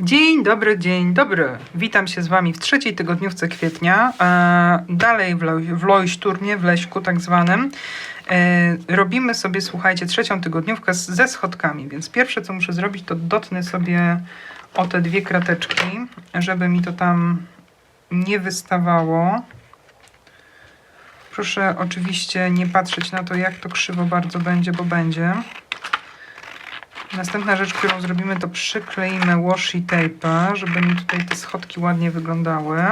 Dzień dobry, dzień dobry. Witam się z Wami w trzeciej tygodniówce kwietnia. E, dalej w, Lo- w Lojszturmie, w Leśku tak zwanym. E, robimy sobie, słuchajcie, trzecią tygodniówkę z, ze schodkami, więc pierwsze co muszę zrobić to dotnę sobie o te dwie krateczki, żeby mi to tam nie wystawało. Proszę oczywiście nie patrzeć na to, jak to krzywo bardzo będzie, bo będzie. Następna rzecz, którą zrobimy, to przykleimy washi tape, żeby mi tutaj te schodki ładnie wyglądały.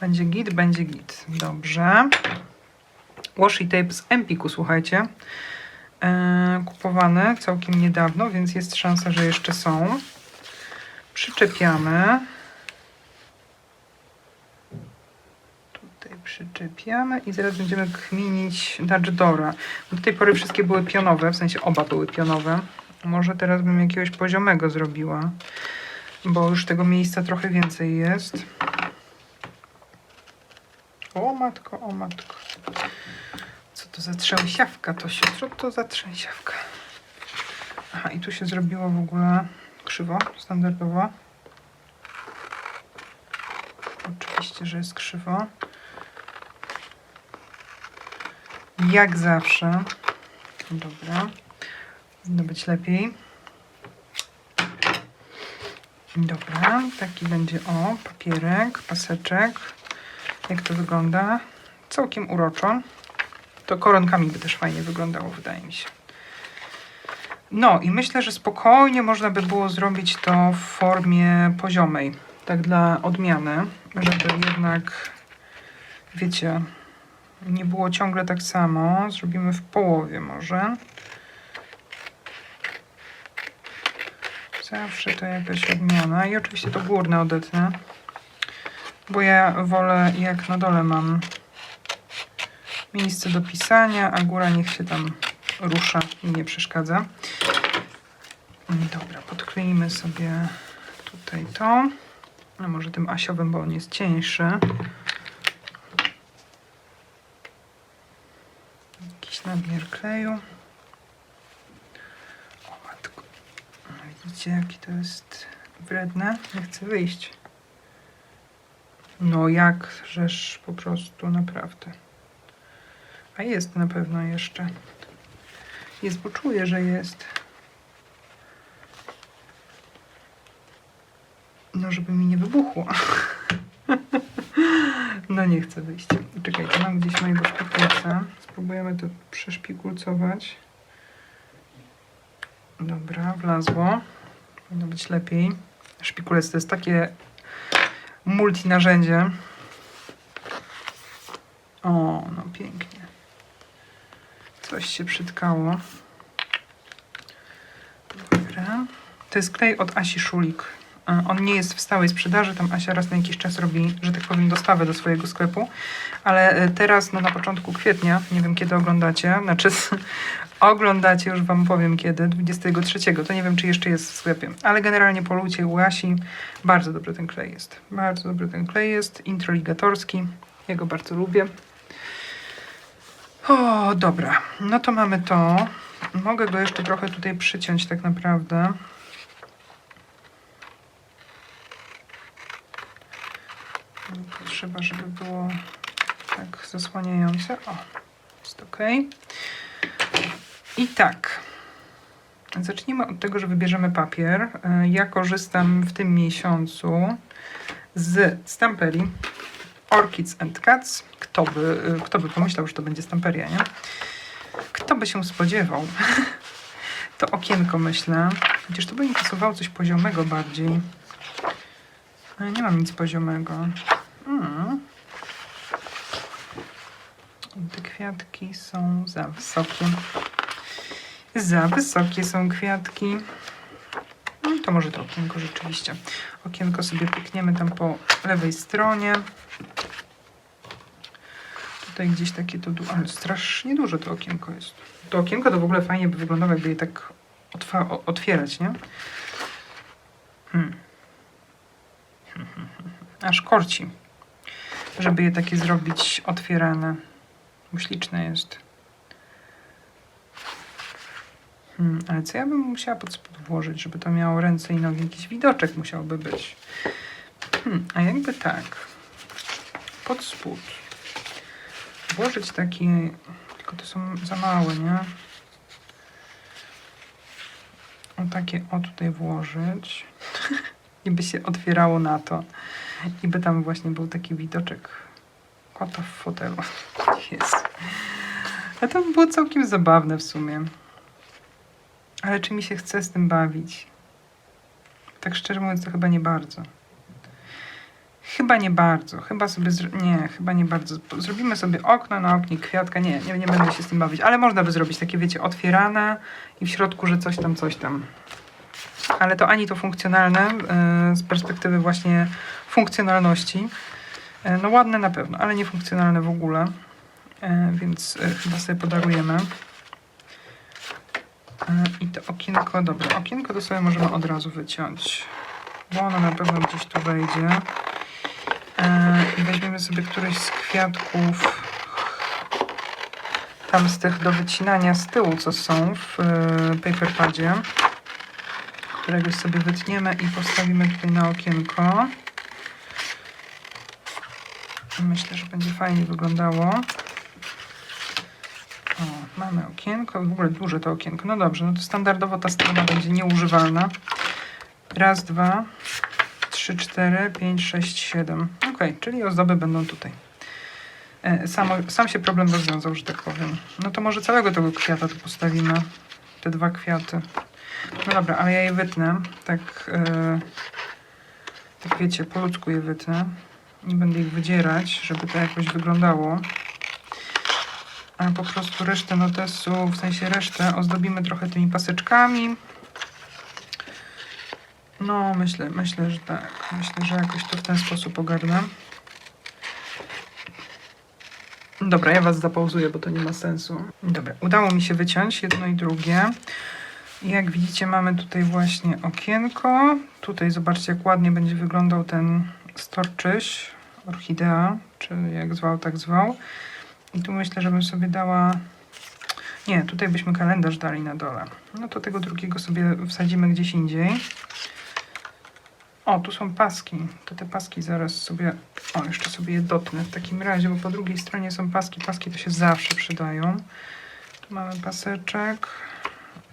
Będzie git, będzie git. Dobrze. Washi tape z Empiku, słuchajcie. Eee, kupowany całkiem niedawno, więc jest szansa, że jeszcze są. Przyczepiamy. Tutaj przyczepiamy i zaraz będziemy kminić Dutch Dora. Do tej pory wszystkie były pionowe, w sensie oba były pionowe. Może teraz bym jakiegoś poziomego zrobiła, bo już tego miejsca trochę więcej jest. O matko, o matko. Co to za trzęsiawka to się? Co to za trzęsiawka? Aha, i tu się zrobiło w ogóle krzywo, standardowo. Oczywiście, że jest krzywo. Jak zawsze. Dobra. Powinno być lepiej. Dobra, taki będzie o, papierek, paseczek. Jak to wygląda? Całkiem uroczo. To koronkami by też fajnie wyglądało, wydaje mi się. No i myślę, że spokojnie można by było zrobić to w formie poziomej. Tak dla odmiany, żeby jednak, wiecie, nie było ciągle tak samo. Zrobimy w połowie może. Zawsze to jakaś odmiana. I oczywiście to górne odetnę. Bo ja wolę jak na dole mam miejsce do pisania, a góra niech się tam rusza i nie przeszkadza. Dobra, podkleimy sobie tutaj to. A może tym asiowym, bo on jest cieńszy. Nadmiar kleju. O matko. Widzicie, jakie to jest wredne? Nie chcę wyjść. No jak, żeż po prostu naprawdę. A jest na pewno jeszcze. Jest, bo czuję, że jest. No, żeby mi nie wybuchło. No nie chcę wyjść. Czekajcie, mam gdzieś mojego szpikulca. Spróbujemy to przeszpikulcować. Dobra, wlazło. Powinno być lepiej. Szpikulec to jest takie multinarzędzie. O, no pięknie. Coś się przytkało. Dobra. To jest klej od Asi Szulik. On nie jest w stałej sprzedaży, tam Asia raz na jakiś czas robi, że tak powiem, dostawę do swojego sklepu, ale e, teraz, no na początku kwietnia, nie wiem kiedy oglądacie, znaczy oglądacie, już wam powiem kiedy, 23, to nie wiem czy jeszcze jest w sklepie, ale generalnie po lucie u Asi bardzo dobry ten klej jest, bardzo dobry ten klej jest, introligatorski, ja bardzo lubię. O, dobra, no to mamy to, mogę go jeszcze trochę tutaj przyciąć tak naprawdę. Trzeba, żeby było tak zasłaniające. O, jest ok. I tak. Zacznijmy od tego, że wybierzemy papier. E, Ja korzystam w tym miesiącu z stamperii Orchids and Cats. Kto by, e, kto by pomyślał, że to będzie stamperia, nie? Kto by się spodziewał? To okienko, myślę. Chociaż to by mi pasowało coś poziomego bardziej. Nie mam nic poziomego. Mm. Te kwiatki są za wysokie. Za wysokie są kwiatki. No to może to okienko rzeczywiście. Okienko sobie pykniemy tam po lewej stronie. Tutaj gdzieś takie to... Ale strasznie duże to okienko jest. To okienko to w ogóle fajnie by wyglądało, jakby je tak otwierać, nie? Hmm. Aż korci żeby je takie zrobić otwierane. Bo jest. Hmm, ale co ja bym musiała pod spód włożyć, żeby to miało ręce i nogi? Jakiś widoczek musiałby być. Hmm, a jakby tak, pod spód włożyć taki, tylko to są za małe, nie? O takie o tutaj włożyć i by się otwierało na to i by tam właśnie był taki widoczek kota w fotelu. Jest. A to by było całkiem zabawne w sumie. Ale czy mi się chce z tym bawić? Tak szczerze mówiąc, to chyba nie bardzo. Chyba nie bardzo. Chyba sobie. Nie, chyba nie bardzo. Zrobimy sobie okno na oknie, kwiatka. Nie, nie, nie będę się z tym bawić. Ale można by zrobić takie, wiecie, otwierane i w środku, że coś tam, coś tam. Ale to ani to funkcjonalne yy, z perspektywy właśnie funkcjonalności. Yy, no ładne na pewno, ale nie funkcjonalne w ogóle. Yy, więc yy, chyba sobie podarujemy. I to okienko, dobra, okienko to sobie możemy od razu wyciąć. Bo ono na pewno gdzieś tu wejdzie. E, I weźmiemy sobie któryś z kwiatków tam z tych do wycinania z tyłu, co są w e, paperpadzie. Któregoś sobie wytniemy i postawimy tutaj na okienko. Myślę, że będzie fajnie wyglądało. O, mamy okienko, w ogóle duże to okienko. No dobrze, no to standardowo ta strona będzie nieużywalna. Raz, dwa, 3, 4, 5, 6, 7. Ok, czyli ozdoby będą tutaj. E, Samo, sam się problem rozwiązał, że tak powiem. No to może całego tego kwiata tu postawimy. Te dwa kwiaty. No dobra, ale ja je wytnę. Tak, e, tak wiecie, po ludzku je wytnę. Nie będę ich wydzierać, żeby to jakoś wyglądało. A po prostu resztę notesu, w sensie resztę ozdobimy trochę tymi paseczkami. No, myślę, myślę, że tak. Myślę, że jakoś to w ten sposób ogarnę. Dobra, ja was zapauzuję, bo to nie ma sensu. Dobra, udało mi się wyciąć jedno i drugie. Jak widzicie, mamy tutaj właśnie okienko. Tutaj zobaczcie, jak ładnie będzie wyglądał ten storczyś, orchidea, czy jak zwał, tak zwał. I tu myślę, żebym sobie dała... Nie, tutaj byśmy kalendarz dali na dole. No to tego drugiego sobie wsadzimy gdzieś indziej. O, tu są paski. To te paski zaraz sobie... O, jeszcze sobie je dotnę w takim razie, bo po drugiej stronie są paski. Paski to się zawsze przydają. Tu mamy paseczek.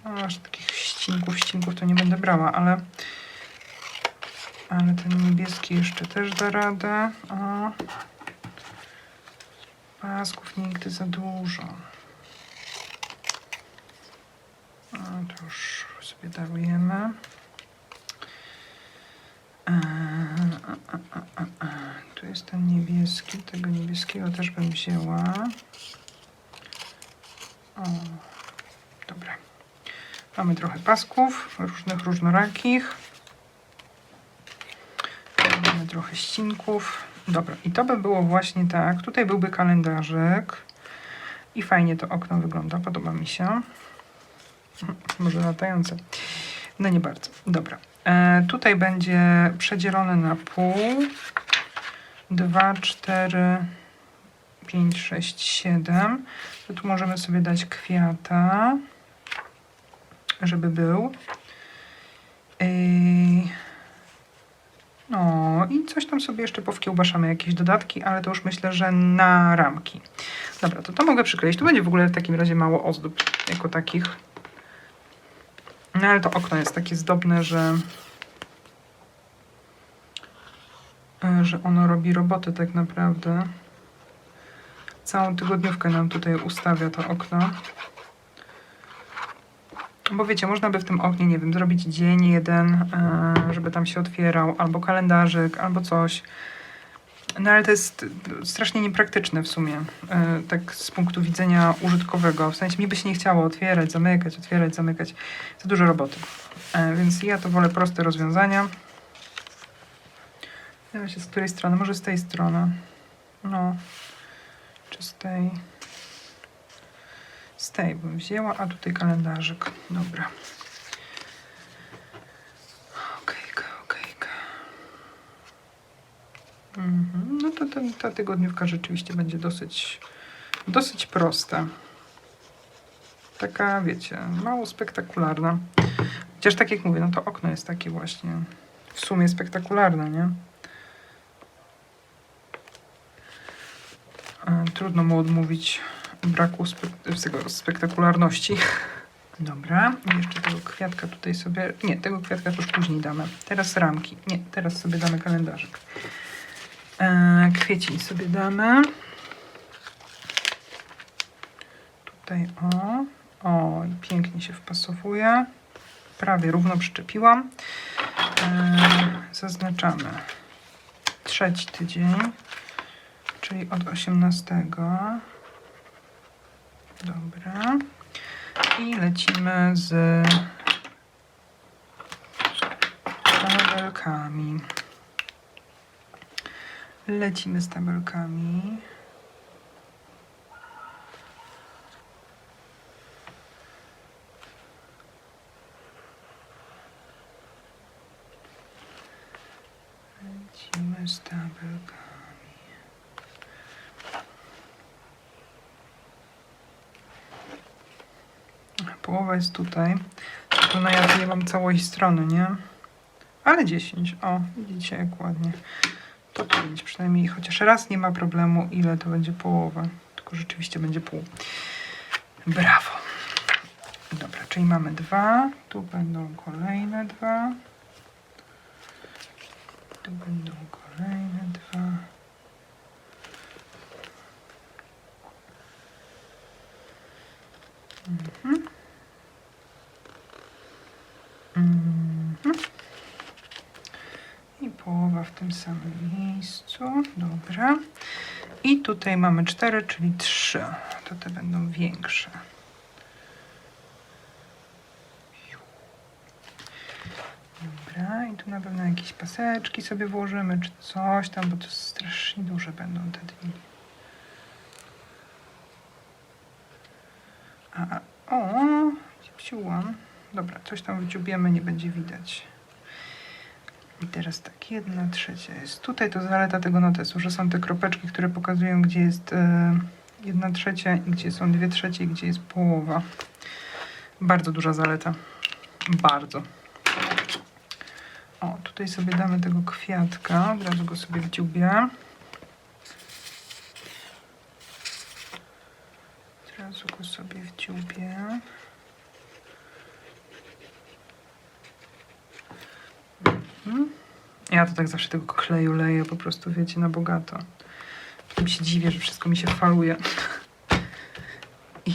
Aż takich ścinków, ścinków to nie będę brała, ale... Ale ten niebieski jeszcze też da radę. O. Pasków nigdy za dużo. O, to już sobie darujemy. A, a, a, a, a. Tu jest ten niebieski. Tego niebieskiego też bym wzięła. O, dobra. Mamy trochę pasków, różnych, różnorakich. Trochę ścinków. Dobra, i to by było właśnie tak. Tutaj byłby kalendarzyk. I fajnie to okno wygląda, podoba mi się. Może latające. No nie bardzo. Dobra. E, tutaj będzie przedzielone na pół. 2, 4, 5, 6, 7. To tu możemy sobie dać kwiata, żeby był. No i coś tam sobie jeszcze powkiełbaszamy, jakieś dodatki, ale to już myślę, że na ramki. Dobra, to to mogę przykleić. Tu będzie w ogóle w takim razie mało ozdób jako takich. No ale to okno jest takie zdobne, że e, że ono robi roboty tak naprawdę. Całą tygodniówkę nam tutaj ustawia to okno. Bo wiecie, można by w tym oknie, nie wiem, zrobić dzień jeden, e, żeby tam się otwierał, albo kalendarzyk, albo coś. No ale to jest strasznie niepraktyczne w sumie, e, tak z punktu widzenia użytkowego. W sensie mi by się nie chciało otwierać, zamykać, otwierać, zamykać. Za dużo roboty. E, Więc ja to wolę proste rozwiązania. Nie wiem z której strony, może z tej strony. No, czy z tej. Z tej bym wzięła, a tutaj kalendarzyk. Dobra. Okejka, okejka. Mhm. No to ten, ta tygodniówka rzeczywiście będzie dosyć, dosyć prosta. taka, wiecie, mało spektakularna. Chociaż tak jak mówię, no to okno jest takie właśnie w sumie spektakularne, nie? E, Trudno mu odmówić braku spe tego spektakularności. Dobra, jeszcze tego kwiatka tutaj sobie... Nie, tego kwiatka już później damy. Teraz ramki. Nie, teraz sobie damy kalendarzyk. E, kwiecień sobie damy. Tutaj o. O, pięknie się wpasowuje. Prawie równo przyczepiłam. E, zaznaczamy trzeci tydzień, czyli od 18. Dobra. I lecimy z tabelkami. Lecimy z tabelkami. Lecimy z tabelkami. Połowa jest tutaj. To na ja nie mam całość strony, nie? Ale 10. O, widzicie jak ładnie. 5 przynajmniej. Chociaż raz nie ma problemu, ile to będzie połowa. Tylko rzeczywiście będzie pół. Brawo. Dobra, czyli mamy dwa. Tu będą kolejne dwa. Tu będą kolejne dwa. Mhm. W tym samym miejscu. Dobra. I tutaj mamy cztery, czyli trzy. To te będą większe. Dobra, i tu na pewno jakieś paseczki sobie włożymy, czy coś tam, bo to strasznie duże będą te dni. A, a o, wciułam. Dobra, coś tam wyciubiemy, nie będzie widać. I teraz tak, jedna trzecia jest. Tutaj to zaleta tego notesu, że są te kropeczki, które pokazują, gdzie jest e, jedna trzecia, i gdzie są dwie trzecie, i gdzie jest połowa. Bardzo duża zaleta. Bardzo. O, tutaj sobie damy tego kwiatka. Od razu go sobie wdziubię. Od razu go sobie wdziubię. Mhm. Ja to tak zawsze tego kleju leję, po prostu wiecie, na bogato. Potem się dziwię, że wszystko mi się faluje. I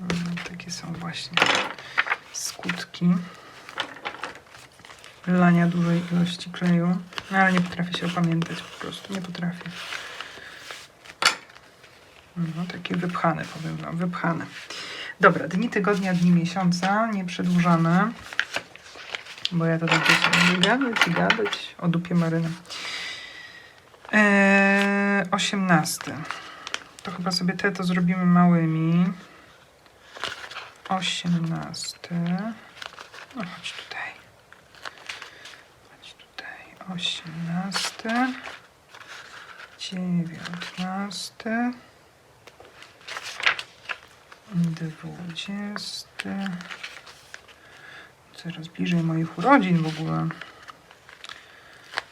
Mm, Takie są właśnie skutki lania dużej ilości kleju. No, ale nie potrafię się opamiętać, po prostu nie potrafię. No, takie wypchane, powiem wam, wypchane. Dobra, dni tygodnia, dni miesiąca, nie przedłużamy. Bo ja to tak będę gadać i gadać o dupie maryny. Eee, 18. To chyba sobie te to zrobimy małymi. 18. No chodź tutaj. Chodź tutaj. 18. 19. 20. Coraz bliżej moich urodzin w ogóle.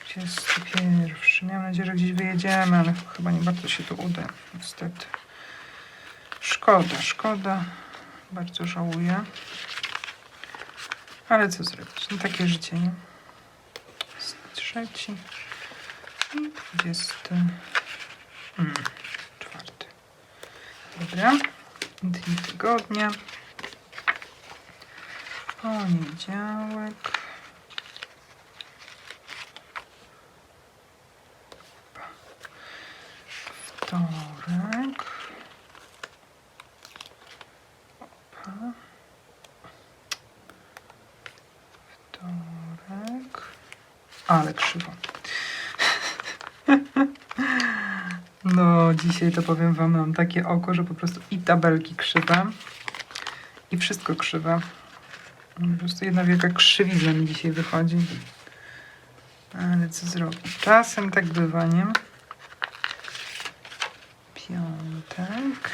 21. Miałam nadzieję, że gdzieś wyjedziemy, ale chyba nie bardzo się to uda. Niestety. Szkoda, szkoda. Bardzo żałuję. Ale co zrobić? No takie życie, nie? Trzeci i dwudziesty. Mm, czwarty. Dobra. Dni tygodnia. Poniedziałek. Wtorek. Opa. Wtorek. Ale krzywo. No, dzisiaj to powiem wam, mam takie oko, że po prostu i tabelki krzywe, i wszystko krzywe. Po prostu jedna wielka krzywizna mi dzisiaj wychodzi. Ale co zrobić? Czasem tak bywa, nie? Piątek.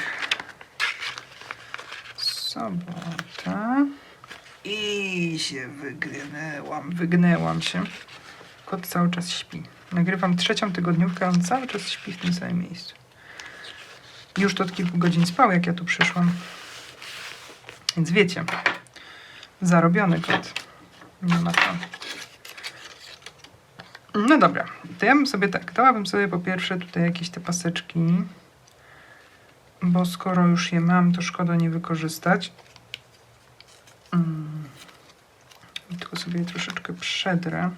Sobota. I się wygnęłam, wygnęłam się. Kot cały czas śpi. Nagrywam trzecią tygodniówkę, on cały czas śpi w tym samym miejscu. Już to od kilku godzin spał, jak ja tu przyszłam. Więc wiecie, zarobiony kot. Nie ma to. No dobra, to ja bym sobie tak, dałabym sobie po pierwsze tutaj jakieś te paseczki, bo skoro już je mam, to szkoda nie wykorzystać. Mm. Tylko sobie je troszeczkę przedrę.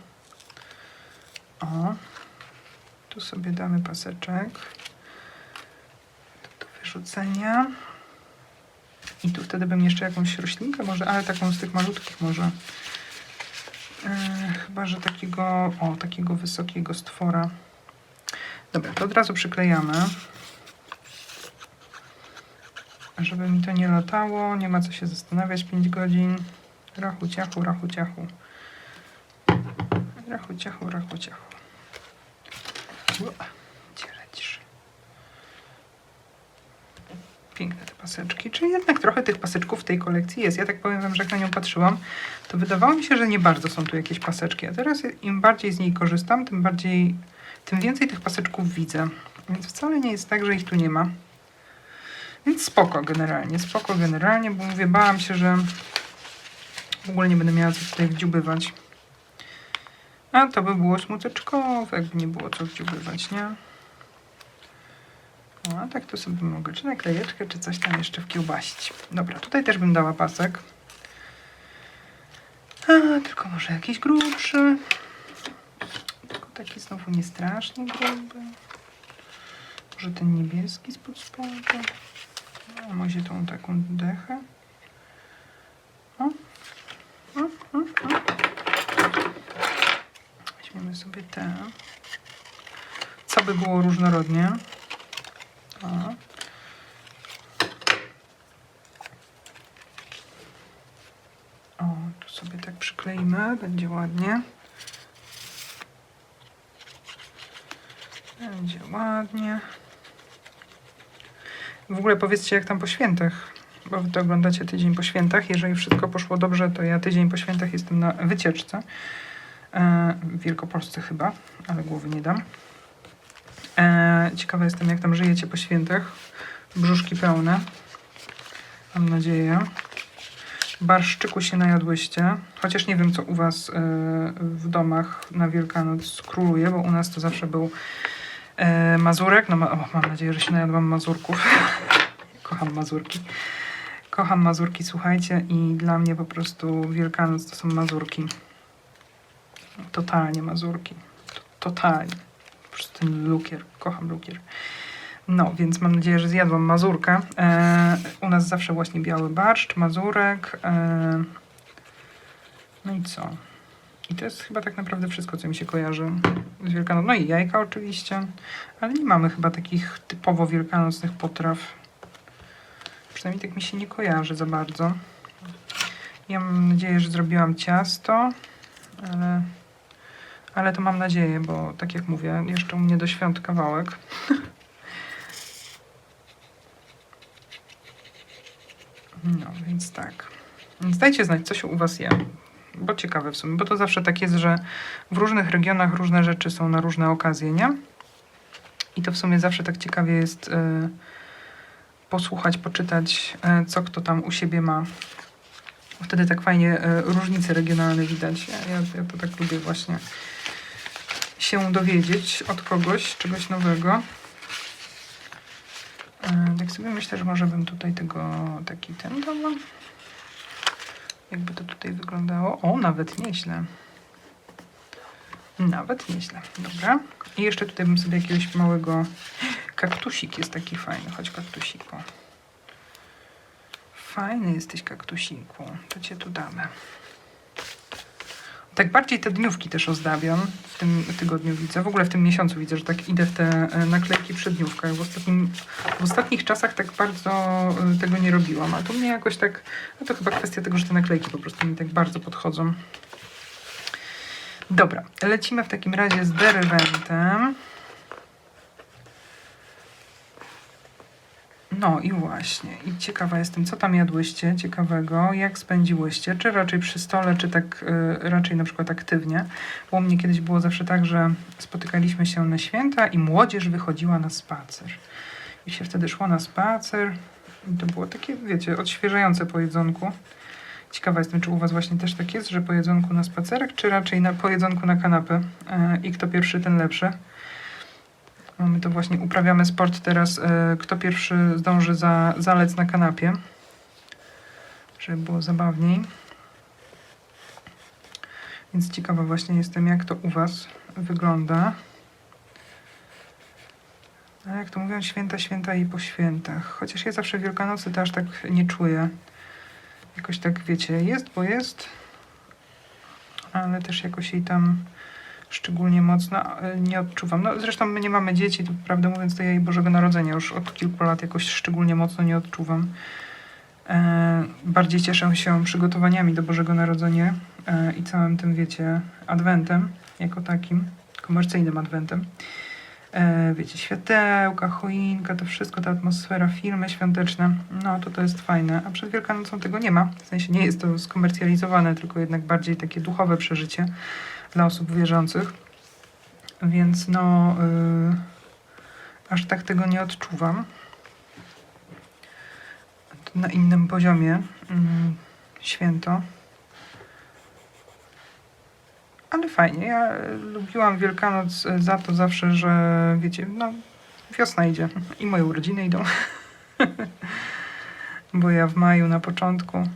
O, tu sobie damy paseczek. Wyrzucenia. I tu wtedy bym jeszcze jakąś roślinkę może, ale taką z tych malutkich może. Yy, chyba, że takiego, o, takiego wysokiego stwora. Dobra, to od razu przyklejamy. Żeby mi to nie latało, nie ma co się zastanawiać 5 godzin. Rachu, ciachu, rachu, ciachu. Rachu, ciachu, rachu, ciachu Gdzie lecisz? Piękne te paseczki. Czyli jednak trochę tych paseczków w tej kolekcji jest. Ja tak powiem wam, że jak na nią patrzyłam, to wydawało mi się, że nie bardzo są tu jakieś paseczki. A teraz im bardziej z niej korzystam, tym bardziej, tym więcej tych paseczków widzę. Więc wcale nie jest tak, że ich tu nie ma. Więc spoko generalnie, spoko generalnie, bo mówię, bałam się, że w ogóle nie będę miała co tutaj wdziubywać. A to by było smuteczkowe, jakby nie było co wdziubywać, nie? No, a tak to sobie mogę, czy naklejeczkę, czy coś tam jeszcze wkiełbasić. Dobra, tutaj też bym dała pasek. A, tylko może jakiś grubszy. Tylko taki znowu nie strasznie gruby. Może ten niebieski spod spodu. A może tą taką dechę. O. O, o, o. Weźmiemy sobie te. Co by było różnorodnie. O. Tu sobie tak przykleimy, będzie ładnie. Będzie ładnie. W ogóle powiedzcie, jak tam po świętach, bo wy to oglądacie tydzień po świętach. Jeżeli wszystko poszło dobrze, to ja tydzień po świętach jestem na wycieczce. E, w Wielkopolsce chyba, ale głowy nie dam. E, ciekawa jestem, jak tam żyjecie po świętach. Brzuszki pełne. Mam nadzieję. Barszczyku się najadłyście. Chociaż nie wiem, co u was e, w domach na Wielkanoc króluje, bo u nas to zawsze był e, mazurek. No, ma, o, mam nadzieję, że się najadłam mazurków. Kocham mazurki. Kocham mazurki, słuchajcie, i dla mnie po prostu Wielkanoc to są mazurki. Totalnie mazurki. Totalnie. Prostu ten lukier. Kocham lukier. No, więc mam nadzieję, że zjadłam mazurkę. E, u nas zawsze właśnie biały barszcz, mazurek. E, no i co? I to jest chyba tak naprawdę wszystko, co mi się kojarzy z Wielkanocą. No i jajka oczywiście, ale nie mamy chyba takich typowo wielkanocnych potraw. Przynajmniej tak mi się nie kojarzy za bardzo. Ja mam nadzieję, że zrobiłam ciasto, ale, ale to mam nadzieję, bo tak jak mówię, jeszcze u mnie do świąt kawałek. No, więc tak. Więc dajcie znać, co się u Was je. Bo ciekawe w sumie, bo to zawsze tak jest, że w różnych regionach różne rzeczy są na różne okazje, nie? I to w sumie zawsze tak ciekawie jest y, posłuchać, poczytać, y, co kto tam u siebie ma. Wtedy tak fajnie y, różnice regionalne widać. Ja, ja, to tak lubię właśnie się dowiedzieć od kogoś, czegoś nowego. E, Tak sobie myślę, że może bym tutaj tego taki ten dała. Jakby to tutaj wyglądało. O, nawet nieźle. Nawet nieźle. Dobra. I jeszcze tutaj bym sobie jakiegoś małego kaktusik jest taki fajny. Chodź kaktusiku. Fajny jesteś kaktusiku. To cię tu damy. Tak bardziej te dniówki też ozdabiam w tym tygodniu widzę. W ogóle w tym miesiącu widzę, że tak idę w te e, naklejki przy dniówkach. W, ostatnim, w ostatnich czasach tak bardzo e, tego nie robiłam, a to mnie jakoś tak, no to chyba kwestia tego, że te naklejki po prostu mi tak bardzo podchodzą. Dobra, lecimy w takim razie z derywentem. No i właśnie. I ciekawa jestem, co tam jadłyście ciekawego, jak spędziłyście, czy raczej przy stole, czy tak y, raczej na przykład aktywnie. Bo u mnie kiedyś było zawsze tak, że spotykaliśmy się na święta i młodzież wychodziła na spacer. I się wtedy szło na spacer. I to było takie, wiecie, odświeżające po jedzonku. Ciekawa jestem, czy u Was właśnie też tak jest, że po jedzonku na spacerek, czy raczej na, po jedzonku na kanapę. E, I kto pierwszy, ten lepszy. No, My to właśnie uprawiamy sport teraz. e, Kto pierwszy zdąży za zalec na kanapie, żeby było zabawniej. Więc ciekawa właśnie jestem, jak to u Was wygląda. A jak to mówią, święta, święta i po świętach. Chociaż ja zawsze Wielkanocy to aż tak nie czuję. Jakoś tak, wiecie, jest, bo jest. Ale też jakoś jej tam szczególnie mocno e, nie odczuwam. No zresztą my nie mamy dzieci, to prawdę mówiąc to ja jej Bożego Narodzenia już od kilku lat jakoś szczególnie mocno nie odczuwam. E, bardziej cieszę się przygotowaniami do Bożego Narodzenia e, i całym tym, wiecie, adwentem jako takim, komercyjnym adwentem. Wiecie, światełka, choinka, to wszystko, ta atmosfera, filmy świąteczne, no to to jest fajne. A przed Wielkanocą tego nie ma. W sensie nie jest to skomercjalizowane, tylko jednak bardziej takie duchowe przeżycie dla osób wierzących. Więc no, y, aż tak tego nie odczuwam. Na innym poziomie mm, święto. Ale fajnie. Ja y, lubiłam Wielkanoc y, za to zawsze, że wiecie, no wiosna idzie i moje urodziny idą. Bo ja w maju na początku.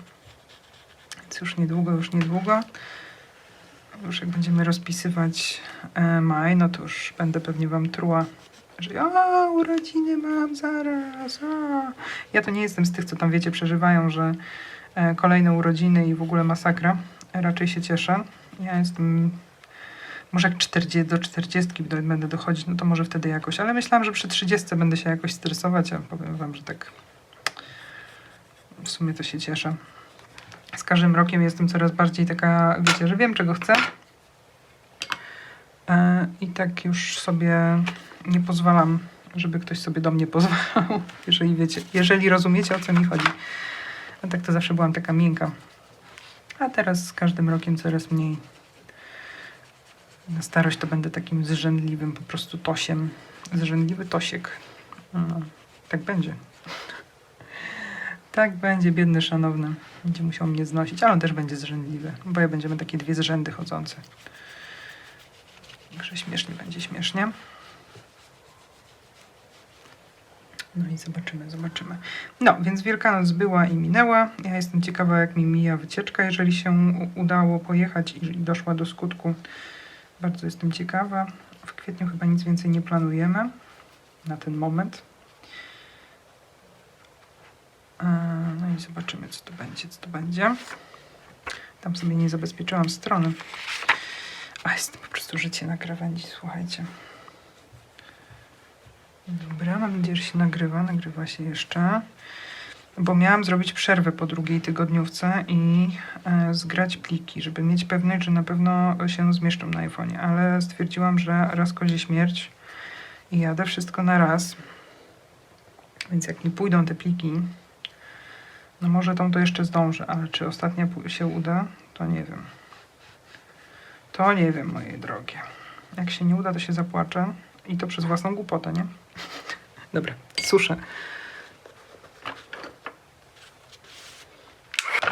Więc już niedługo, już niedługo. Już jak będziemy rozpisywać e, maj, no to już będę pewnie wam truła, że a urodziny mam zaraz. A. Ja to nie jestem z tych, co tam wiecie, przeżywają, że e, kolejne urodziny i w ogóle masakra. Raczej się cieszę. Ja jestem może jak 40, do 40 do- będę dochodzić, no to może wtedy jakoś. Ale myślałam, że przy 30 będę się jakoś stresować, a powiem wam, że tak w sumie to się cieszę. Z każdym rokiem jestem coraz bardziej taka, wiecie, że wiem czego chcę. E, I tak już sobie nie pozwalam, żeby ktoś sobie do mnie pozwalał, jeżeli wiecie, jeżeli rozumiecie o co mi chodzi. A tak to zawsze byłam taka miękka. A teraz z każdym rokiem coraz mniej. Na starość to będę takim zrzędliwym po prostu tosiem. Zrzędliwy tosiek. No, tak będzie. Tak będzie, biedny, szanowny. Będzie musiał mnie znosić, ale on też będzie zrzędliwy, bo ja będziemy takie dwie zrzędy chodzące. Także śmiesznie będzie, śmiesznie. No i zobaczymy, zobaczymy. No, więc Wielkanoc była i minęła. Ja jestem ciekawa, jak mi mija wycieczka, jeżeli się udało pojechać i doszła do skutku. Bardzo jestem ciekawa. W kwietniu chyba nic więcej nie planujemy na ten moment. E, No i zobaczymy, co to będzie, co to będzie. Tam sobie nie zabezpieczyłam strony. A jest po prostu życie na krawędzi, słuchajcie. Dobra, mam nadzieję, że się nagrywa. Nagrywa się jeszcze. Bo miałam zrobić przerwę po drugiej tygodniówce i e, zgrać pliki, żeby mieć pewność, że na pewno się zmieszczą na iPhone'ie. Ale stwierdziłam, że raz kozie śmierć i jadę wszystko na raz. Więc jak mi pójdą te pliki, no może tą to jeszcze zdążę, ale czy ostatnia się uda, to nie wiem. To nie wiem, moje drogie. Jak się nie uda, to się zapłaczę. I to przez własną głupotę, nie? Dobra, suszę.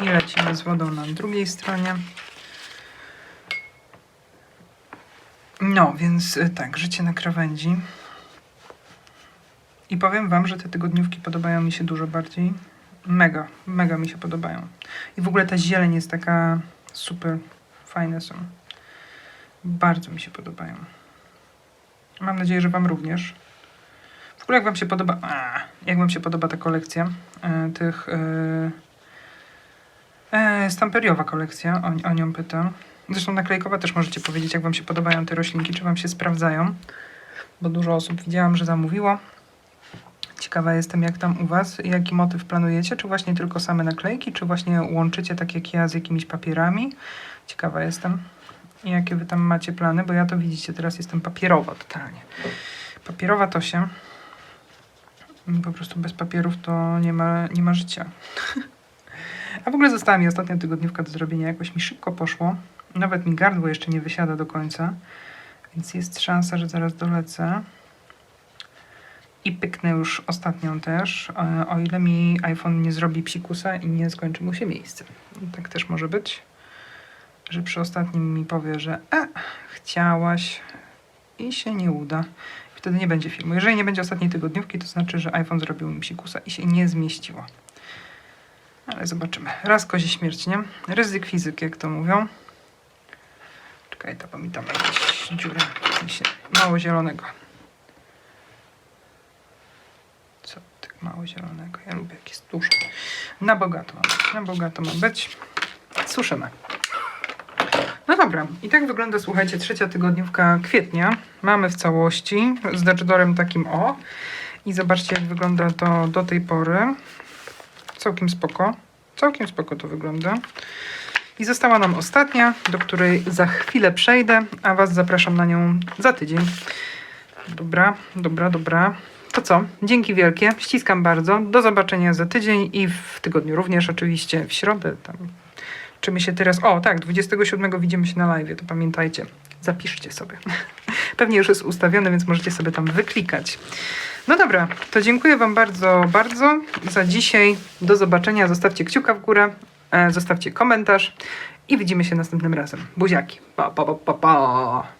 I lecimy z wodą na drugiej stronie. No, więc y, tak, życie na krawędzi. I powiem wam, że te tygodniówki podobają mi się dużo bardziej. Mega, mega mi się podobają. I w ogóle ta zieleń jest taka super, fajne są. Bardzo mi się podobają. Mam nadzieję, że wam również. W ogóle jak wam się podoba, a, jak wam się podoba ta kolekcja e, tych e, e, stamperiowa kolekcja, o, o nią pytam. Zresztą naklejkowa też możecie powiedzieć, jak wam się podobają te roślinki, czy wam się sprawdzają, bo dużo osób widziałam, że zamówiło. Ciekawa jestem, jak tam u Was, jaki motyw planujecie, czy właśnie tylko same naklejki, czy właśnie łączycie tak jak ja z jakimiś papierami. Ciekawa jestem, jakie Wy tam macie plany, bo ja to widzicie, teraz jestem papierowa totalnie. Papierowa to się. Mm, Po prostu bez papierów to nie ma, nie ma życia. A w ogóle została mi ostatnia tygodniówka do zrobienia. Jakoś mi szybko poszło. Nawet mi gardło jeszcze nie wysiada do końca. Więc jest szansa, że zaraz dolecę. I pyknę już ostatnią też. e, O ile mi iPhone nie zrobi psikusa i nie skończy mu się miejsce. Tak też może być. Że przy ostatnim mi powie, że e, chciałaś i się nie uda. Wtedy nie będzie filmu. Jeżeli nie będzie ostatniej tygodniówki, to znaczy, że iPhone zrobił mi psikusa i się nie zmieściło. Ale zobaczymy. Raz kozi śmierć, nie? Ryzyk fizyk, jak to mówią. Czekaj, to bo mi tam jakieś dziury. Mało zielonego. Co tak mało zielonego? Ja lubię jakieś dużo. Na bogato. Na bogato ma być. Suszymy. No dobra, i tak wygląda, słuchajcie, trzecia tygodniówka kwietnia. Mamy w całości z dashboardem takim o. I zobaczcie, jak wygląda to do tej pory. Całkiem spoko. Całkiem spoko to wygląda. I została nam ostatnia, do której za chwilę przejdę, a Was zapraszam na nią za tydzień. Dobra, dobra, dobra. To co? Dzięki wielkie. Ściskam bardzo. Do zobaczenia za tydzień i w tygodniu również oczywiście w środę tam czy my się teraz. O, tak, 27 widzimy się na live, to pamiętajcie. Zapiszcie sobie. Pewnie już jest ustawione, więc możecie sobie tam wyklikać. No dobra, to dziękuję Wam bardzo, bardzo za dzisiaj. Do zobaczenia. Zostawcie kciuka w górę, e, zostawcie komentarz i widzimy się następnym razem. Buziaki. Pa, pa, pa, pa, pa.